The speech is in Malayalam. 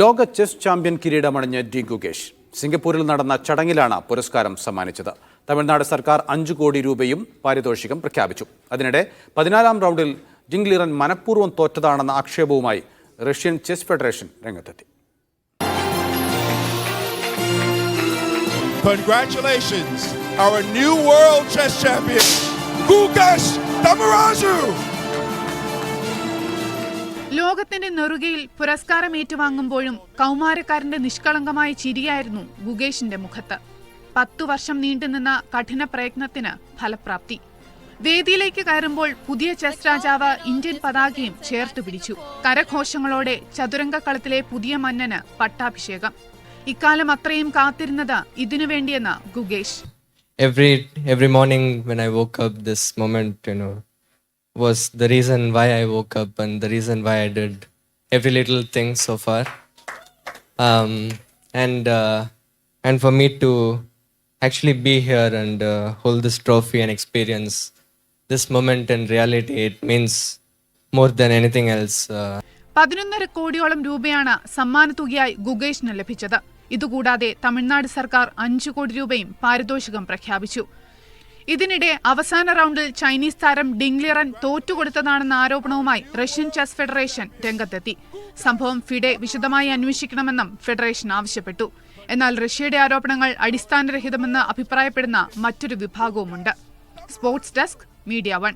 ലോക ചെസ് ചാമ്പ്യൻ കിരീടമണിഞ്ഞ് ഡി സിംഗപ്പൂരിൽ നടന്ന ചടങ്ങിലാണ് പുരസ്കാരം സമ്മാനിച്ചത്. തമിഴ്നാട് സർക്കാർ അഞ്ചു കോടി രൂപയും പാരിതോഷികം പ്രഖ്യാപിച്ചു. അതിനിടെ പതിനാലാം റൗണ്ടിൽ ജിംഗ്ലിറൻ മനഃപൂർവം തോറ്റതാണെന്ന ആക്ഷേപവുമായി റഷ്യൻ ചെസ് ഫെഡറേഷൻ രംഗത്തെത്തി. Congratulations, our new world chess champion, Gukesh Damaraju! ലോകത്തിന്റെ നെറുകയിൽ പുരസ്കാരം ഏറ്റുവാങ്ങുമ്പോഴും കൗമാരക്കാരന്റെ നിഷ്കളങ്കമായ ചിരിയായിരുന്നു ഗുഗേഷിന്റെ മുഖത്ത്. പത്തു വർഷം നീണ്ടുനിന്ന കഠിന പ്രയത്നത്തിന് ഫലപ്രാപ്തി. വേദിയിലേക്ക് കയറുമ്പോൾ പുതിയ ചെസ് രാജാവ് ഇന്ത്യൻ പതാകയും ചേർത്തു പിടിച്ചു. കരഘോഷങ്ങളോടെ ചതുരംഗക്കളത്തിലെ പുതിയ മന്നന് പട്ടാഭിഷേകം. ഇക്കാലം അത്രയും കാത്തിരുന്നത് ഇതിനു വേണ്ടിയെന്ന് Gukesh every every morning when I woke up, this moment, you know, was the reason why I woke up and the reason why I did every little thing so far. Um, and uh, and for me to actually be here and uh, hold this trophy and experience this moment in reality, it means more than anything else. Uh, പതിനൊന്നര കോടിയോളം രൂപയാണ് സമ്മാനത്തുകയായി ഗുഗേഷിന് ലഭിച്ചത് ഇതുകൂടാതെ തമിഴ്നാട് സർക്കാർ അഞ്ചു കോടി രൂപയും പാരിതോഷികം പ്രഖ്യാപിച്ചു ഇതിനിടെ അവസാന റൗണ്ടിൽ ചൈനീസ് താരം ഡിംഗ്ലിറൻ തോറ്റുകൊടുത്തതാണെന്ന ആരോപണവുമായി റഷ്യൻ ചെസ് ഫെഡറേഷൻ രംഗത്തെത്തി. സംഭവം ഫിഡെ വിശദമായി അന്വേഷിക്കണമെന്നും ഫെഡറേഷൻ ആവശ്യപ്പെട്ടു. എന്നാൽ റഷ്യയുടെ ആരോപണങ്ങൾ അടിസ്ഥാനരഹിതമെന്ന് അഭിപ്രായപ്പെടുന്ന മറ്റൊരു വിഭാഗവുമുണ്ട്. Sports desk Media One.